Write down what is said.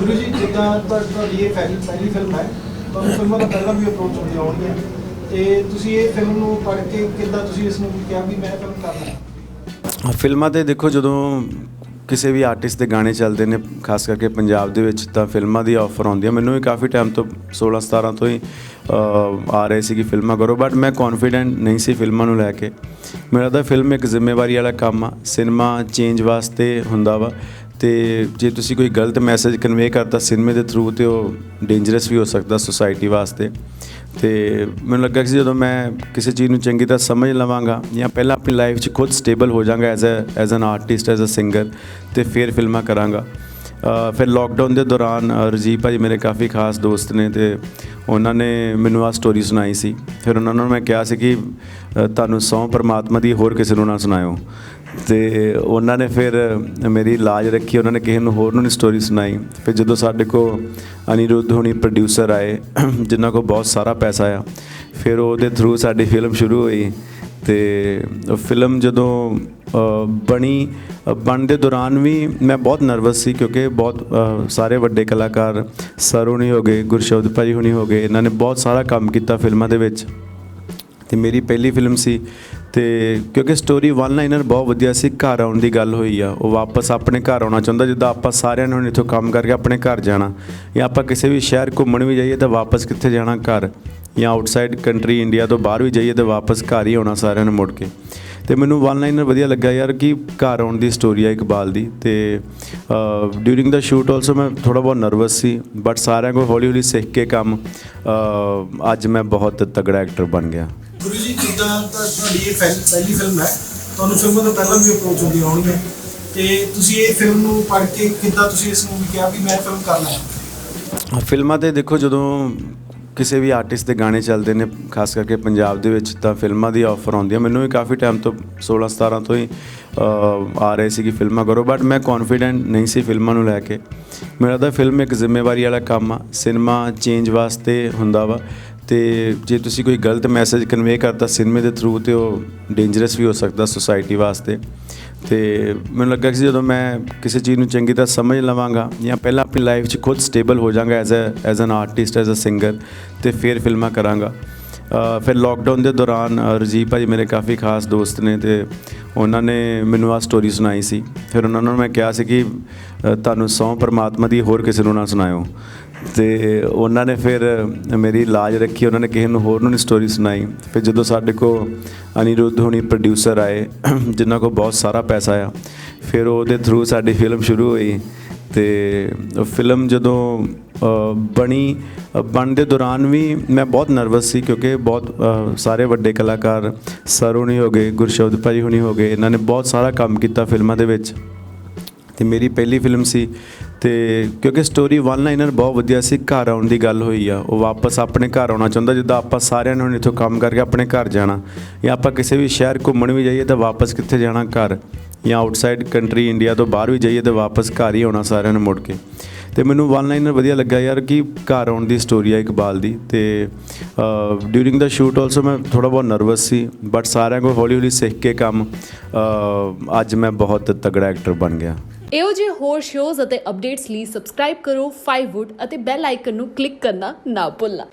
ਗੁਰੂ ਜੀ, ਜਿੱਦਾਂ ਤੁਹਾਡੀ ਇਹ ਪਹਿਲੀ ਪਹਿਲੀ ਫਿਲਮ ਹੈ ਤੁਹਾਨੂੰ ਫਿਲਮਾਂ ਦਾ ਪਹਿਲਾਂ ਵੀ ਅਪਰੋਚ ਹੁੰਦੀਆਂ ਹੋਣਗੀਆਂ ਤੇ ਤੁਸੀਂ ਇਹ ਫਿਲਮ ਨੂੰ ਪੜ੍ਹ ਕੇ ਕਿੱਦਾਂ ਤੁਸੀਂ ਇਸ ਨੂੰ ਕਿਹਾ ਵੀ ਮੈਂ ਫਿਲਮ ਕਰਨਾ ਫਿਲਮਾਂ ਤੇ ਦੇਖੋ, ਜਦੋਂ ਕਿਸੇ ਵੀ ਆਰਟਿਸਟ ਦੇ ਗਾਣੇ ਚੱਲਦੇ ਨੇ, ਖਾਸ ਕਰਕੇ ਪੰਜਾਬ ਦੇ ਵਿੱਚ, ਤਾਂ ਫਿਲਮਾਂ ਦੀ ਆਫਰ ਆਉਂਦੀ ਹੈ ਮੈਨੂੰ ਵੀ ਕਾਫੀ ਟਾਈਮ ਤੋਂ 16 17 ਤੋਂ ਹੀ ਆ ਰਹੇ ਸੀ ਕਿ ਫਿਲਮਾਂ ਕਰੋ ਬਟ ਮੈਂ ਕੌਨਫੀਡੈਂਟ ਨਹੀਂ ਸੀ ਫਿਲਮਾਂ ਨੂੰ ਲੈ ਕੇ। ਮੇਰਾ ਤਾਂ ਫਿਲਮ ਇੱਕ ਜ਼ਿੰਮੇਵਾਰੀ ਵਾਲਾ ਕੰਮ ਆ। ਸਿਨੇਮਾ ਚੇਂਜ ਵਾਸਤੇ ਹੁੰਦਾ ਵਾ। ਤੇ ਜੇ ਤੁਸੀਂ ਕੋਈ ਗਲਤ ਮੈਸੇਜ ਕਨਵੇ ਕਰਤਾ ਸਿਨੇਮੇ ਦੇ ਥਰੂ ਤੇ ਉਹ ਡੇਂਜਰਸ ਵੀ ਹੋ ਸਕਦਾ ਸੋਸਾਇਟੀ ਵਾਸਤੇ। ਤੇ ਮੈਨੂੰ ਲੱਗਾ ਕਿ ਜਦੋਂ ਮੈਂ ਕਿਸੇ ਚੀਜ਼ ਨੂੰ ਚੰਗੀ ਤਰ੍ਹਾਂ ਸਮਝ ਲਵਾਂਗਾ ਜਾਂ ਪਹਿਲਾਂ ਆਪਣੀ ਲਾਈਫ 'ਚ ਖੁਦ ਸਟੇਬਲ ਹੋ ਜਾਵਾਂਗਾ as a as an artist as a singer ਤੇ ਫਿਰ ਫਿਲਮਾਂ ਕਰਾਂਗਾ। ਫਿਰ ਲੋਕਡਾਊਨ ਦੇ ਦੌਰਾਨ ਅ, ਰਜੀਵ ਭਾਜੀ ਮੇਰੇ ਕਾਫੀ ਖਾਸ ਦੋਸਤ ਨੇ ਤੇ ਉਹਨਾਂ ਨੇ ਮੈਨੂੰ ਆਹ ਸਟੋਰੀ ਸੁਣਾਈ ਸੀ। ਫਿਰ ਉਹਨਾਂ ਨੂੰ ਮੈਂ ਕਿਹਾ ਸੀ ਕਿ ਤੁਹਾਨੂੰ ਸੌ ਪਰਮਾਤਮਾ ਦੀ ਹੋਰ ਕਿਸੇ ਨੂੰ ਨਾ ਸੁਣਾਇਓ। ਤੇ ਉਹਨਾਂ ਨੇ ਫਿਰ ਮੇਰੀ ਲਾਜ ਰੱਖੀ ਉਹਨਾਂ ਨੇ ਕਿਸੇ ਨੂੰ ਹੋਰ ਨੂੰ ਨਹੀਂ ਸਟੋਰੀ ਸੁਣਾਈ। ਫਿਰ ਜਦੋਂ ਸਾਡੇ ਕੋ ਅਨਿਰੁੱਧ ਹੋਣੀ ਪ੍ਰੋਡਿਊਸਰ ਆਏ ਜਿਨ੍ਹਾਂ ਕੋ ਬਹੁਤ ਸਾਰਾ ਪੈਸਾ ਆ ਫਿਰ ਉਹਦੇ ਥਰੂ ਸਾਡੀ ਫਿਲਮ ਸ਼ੁਰੂ ਹੋਈ ਤੇ ਫਿਲਮ ਜਦੋਂ ਬਣੀ ਅ, ਦੇ ਦੌਰਾਨ ਵੀ ਮੈਂ ਬਹੁਤ ਨਰਵਸ ਸੀ ਕਿਉਂਕਿ ਬਹੁਤ ਸਾਰੇ ਵੱਡੇ ਕਲਾਕਾਰ ਸਰ ਹੁਣੀ ਹੋ ਗਏ ਗੁਰਸ਼ਬਦ ਭਾਈ ਹੁਣੀ ਹੋ ਗਏ ਇਹਨਾਂ ਨੇ ਬਹੁਤ ਸਾਰਾ ਕੰਮ ਕੀਤਾ ਫਿਲਮਾਂ ਦੇ ਵਿੱਚ। ਤੇ ਮੇਰੀ ਪਹਿਲੀ ਫਿਲਮ ਸੀ ਤੇ ਕਿਉਂਕਿ ਸਟੋਰੀ ਵਨ ਲਾਈਨਰ ਬਹੁਤ ਵਧੀਆ ਸੀ, ਘਰ ਆਉਣ ਦੀ ਗੱਲ ਹੋਈ ਆ। ਉਹ ਵਾਪਸ ਆਪਣੇ ਘਰ ਆਉਣਾ ਚਾਹੁੰਦਾ, ਜਿੱਦਾਂ ਆਪਾਂ ਸਾਰਿਆਂ ਨੇ ਹੁਣ ਇੱਥੋਂ ਕੰਮ ਕਰਕੇ ਆਪਣੇ ਘਰ ਜਾਣਾ, ਜਾਂ ਆਪਾਂ ਕਿਸੇ ਵੀ ਸ਼ਹਿਰ ਘੁੰਮਣ ਵੀ ਜਾਈਏ ਤਾਂ ਵਾਪਸ ਕਿੱਥੇ ਜਾਣਾ ਘਰ? ਜਾਂ ਆਊਟਸਾਈਡ ਕੰਟਰੀ ਇੰਡੀਆ ਤੋਂ ਬਾਹਰ ਵੀ ਜਾਈਏ ਤਾਂ ਵਾਪਸ ਘਰ ਹੀ ਆਉਣਾ ਸਾਰਿਆਂ ਨੇ ਮੁੜ ਕੇ। ਤੇ ਮੈਨੂੰ ਵਨ ਲਾਈਨਰ ਵਧੀਆ ਲੱਗਾ ਯਾਰ ਕਿ ਘਰ ਆਉਣ ਦੀ ਸਟੋਰੀ ਆ ਇਕਬਾਲ ਦੀ। ਤੇ ਡਿਊਰਿੰਗ ਦਾ ਸ਼ੂਟ ਆਲਸੋ ਮੈਂ ਥੋੜਾ ਬਹੁਤ ਨਰਵਸ ਸੀ ਬਟ ਸਾਰਿਆਂ ਕੋਲ ਹੌਲੀ ਹੌਲੀ ਸਿੱਖ ਕੇ ਕੰਮ ਅੱਜ ਮੈਂ ਬਹੁਤ ਤਗੜਾ ਐਕਟਰ ਬਣ ਗਿਆ। ਗੁਰੂ ਜੀ, ਜਿੱਦਾਂ ਤੁਹਾ- ਤੁਹਾਡੀ ਇਹ ਪਹਿਲੀ ਪਹਿਲੀ ਫਿਲਮ ਹੈ, ਤੁਹਾਨੂੰ ਫਿਲਮਾਂ ਦਾ ਪਹਿਲਾਂ ਵੀ ਅਪਰੋਚ ਹੁੰਦੀਆਂ ਹੋਣਗੀਆਂ। ਤੇ ਤੁਸੀਂ ਇਹ ਫਿਲਮ ਨੂੰ ਪੜ੍ਹ ਕੇ ਕਿੱਦਾਂ ਤੁਸੀਂ ਇਸ ਨੂੰ ਕਿਹਾ ਵੀ ਮੈਂ ਫਿਲਮ ਕਰਨਾ ਹੈ, ਫਿਲਮਾਂ ਤੇ ਦੇਖੋ, ਜਦੋਂ ਕਿਸੇ ਵੀ ਆਰਟਿਸਟ ਦੇ ਗਾਣੇ ਚੱਲਦੇ ਨੇ, ਖਾਸ ਕਰਕੇ ਪੰਜਾਬ ਦੇ ਵਿੱਚ, ਤਾਂ ਫਿਲਮਾਂ ਦੀ ਆਫਰ ਆਉਂਦੀ ਹੈ ਮੈਨੂੰ ਵੀ ਕਾਫੀ ਟਾਈਮ ਤੋਂ 16 17 ਤੋਂ ਹੀ ਆ ਰਹੇ ਸੀ ਕਿ ਫਿਲਮਾਂ ਕਰੋ ਬਟ ਮੈਂ ਕੌਨਫੀਡੈਂਟ ਨਹੀਂ ਸੀ ਫਿਲਮਾਂ ਨੂੰ ਲੈ ਕੇ। ਮੇਰਾ ਤਾਂ ਫਿਲਮ ਇੱਕ ਜ਼ਿੰਮੇਵਾਰੀ ਵਾਲਾ ਕੰਮ ਆ। ਸਿਨੇਮਾ ਚੇਂਜ ਵਾਸਤੇ ਹੁੰਦਾ ਵਾ। ਤੇ ਜੇ ਤੁਸੀਂ ਕੋਈ ਗਲਤ ਮੈਸੇਜ ਕਨਵੇ ਕਰਤਾ ਸਿਨੇਮੇ ਦੇ ਥਰੂ ਤੇ ਉਹ ਡੇਂਜਰਸ ਵੀ ਹੋ ਸਕਦਾ ਸੋਸਾਇਟੀ ਵਾਸਤੇ। ਤੇ ਮੈਨੂੰ ਲੱਗਾ ਕਿ ਜਦੋਂ ਮੈਂ ਕਿਸੇ ਚੀਜ਼ ਨੂੰ ਚੰਗੀ ਤਰ੍ਹਾਂ ਸਮਝ ਲਵਾਂਗਾ ਜਾਂ ਪਹਿਲਾਂ ਆਪਣੀ ਲਾਈਫ 'ਚ ਖੁਦ ਸਟੇਬਲ ਹੋ ਜਾਵਾਂਗਾ as a as an artist as a singer ਤੇ ਫਿਰ ਫਿਲਮਾਂ ਕਰਾਂਗਾ। ਫਿਰ ਲੋਕਡਾਊਨ ਦੇ ਦੌਰਾਨ ਅ, ਰਜੀਵ ਭਾਜੀ ਮੇਰੇ ਕਾਫੀ ਖਾਸ ਦੋਸਤ ਨੇ ਤੇ ਉਹਨਾਂ ਨੇ ਮੈਨੂੰ ਆਹ ਸਟੋਰੀ ਸੁਣਾਈ ਸੀ। ਫਿਰ ਉਹਨਾਂ ਨੂੰ ਮੈਂ ਕਿਹਾ ਸੀ ਕਿ ਤੁਹਾਨੂੰ ਸੌ ਪਰਮਾਤਮਾ ਦੀ ਹੋਰ ਕਿਸੇ ਨੂੰ ਨਾ ਸੁਣਾਇਓ। ਤੇ ਉਹਨਾਂ ਨੇ ਫਿਰ ਮੇਰੀ ਲਾਜ ਰੱਖੀ ਉਹਨਾਂ ਨੇ ਕਿਸੇ ਨੂੰ ਹੋਰ ਨੂੰ ਨਹੀਂ ਸਟੋਰੀ ਸੁਣਾਈ। ਫਿਰ ਜਦੋਂ ਸਾਡੇ ਕੋ ਅਨਿਰੁੱਧ ਹੋਣੀ ਪ੍ਰੋਡਿਊਸਰ ਆਏ ਜਿਨ੍ਹਾਂ ਕੋ ਬਹੁਤ ਸਾਰਾ ਪੈਸਾ ਆ ਫਿਰ ਉਹਦੇ ਥਰੂ ਸਾਡੀ ਫਿਲਮ ਸ਼ੁਰੂ ਹੋਈ। ਤੇ ਫਿਲਮ ਜਦੋਂ ਬਣੀ ਅ, ਦੇ ਦੌਰਾਨ ਵੀ ਮੈਂ ਬਹੁਤ ਨਰਵਸ ਸੀ ਕਿਉਂਕਿ ਬਹੁਤ ਸਾਰੇ ਵੱਡੇ ਕਲਾਕਾਰ ਸਰ ਹੁਣੀ ਹੋ ਗਏ ਗੁਰਸ਼ਬਦ ਭਾਈ ਹੁਣੀ ਹੋ ਗਏ ਇਹਨਾਂ ਨੇ ਬਹੁਤ ਸਾਰਾ ਕੰਮ ਕੀਤਾ ਫਿਲਮਾਂ ਦੇ ਵਿੱਚ। ਤੇ ਮੇਰੀ ਪਹਿਲੀ ਫਿਲਮ ਸੀ ਤੇ ਕਿਉਂਕਿ ਸਟੋਰੀ ਵਨ ਲਾਈਨਰ ਬਹੁਤ ਵਧੀਆ ਸੀ, ਘਰ ਆਉਣ ਦੀ ਗੱਲ ਹੋਈ ਆ। ਉਹ ਵਾਪਸ ਆਪਣੇ ਘਰ ਆਉਣਾ ਚਾਹੁੰਦਾ, ਜਿੱਦਾਂ ਆਪਾਂ ਸਾਰਿਆਂ ਨੇ ਹੁਣ ਇੱਥੋਂ ਕੰਮ ਕਰਕੇ ਆਪਣੇ ਘਰ ਜਾਣਾ, ਜਾਂ ਆਪਾਂ ਕਿਸੇ ਵੀ ਸ਼ਹਿਰ ਘੁੰਮਣ ਵੀ ਜਾਈਏ ਤਾਂ ਵਾਪਸ ਕਿੱਥੇ ਜਾਣਾ ਘਰ? ਜਾਂ ਆਊਟਸਾਈਡ ਕੰਟਰੀ ਇੰਡੀਆ ਤੋਂ ਬਾਹਰ ਵੀ ਜਾਈਏ ਤਾਂ ਵਾਪਸ ਘਰ ਹੀ ਆਉਣਾ ਸਾਰਿਆਂ ਨੇ ਮੁੜ ਕੇ। ਤੇ ਮੈਨੂੰ ਵਨ ਲਾਈਨਰ ਵਧੀਆ ਲੱਗਾ ਯਾਰ ਕਿ ਘਰ ਆਉਣ ਦੀ ਸਟੋਰੀ ਆ ਇਕਬਾਲ ਦੀ ਤੇ ਡਿਊਰਿੰਗ ਦਾ ਸ਼ੂਟ ਆਲਸੋ ਮੈਂ ਥੋੜਾ ਬਹੁਤ ਨਰਵਸ ਸੀ ਬਟ ਸਾਰਿਆਂ ਕੋਲ ਹੌਲੀ ਹੌਲੀ ਸਿੱਖ ਕੇ ਕੰਮ ਅੱਜ ਮੈਂ ਬਹੁਤ ਤਗੜਾ ਐਕਟਰ ਬਣ ਗਿਆ। ਇਹੋ ਜਿਹੇ ਹੋਰ ਸ਼ੋਜ਼ ਅਤੇ ਅਪਡੇਟਸ ਲਈ ਸਬਸਕ੍ਰਾਈਬ ਕਰੋ 5wood ਅਤੇ ਬੈਲ ਆਈਕਨ ਨੂੰ ਕਲਿੱਕ ਕਰਨਾ ਨਾ ਭੁੱਲਣਾ।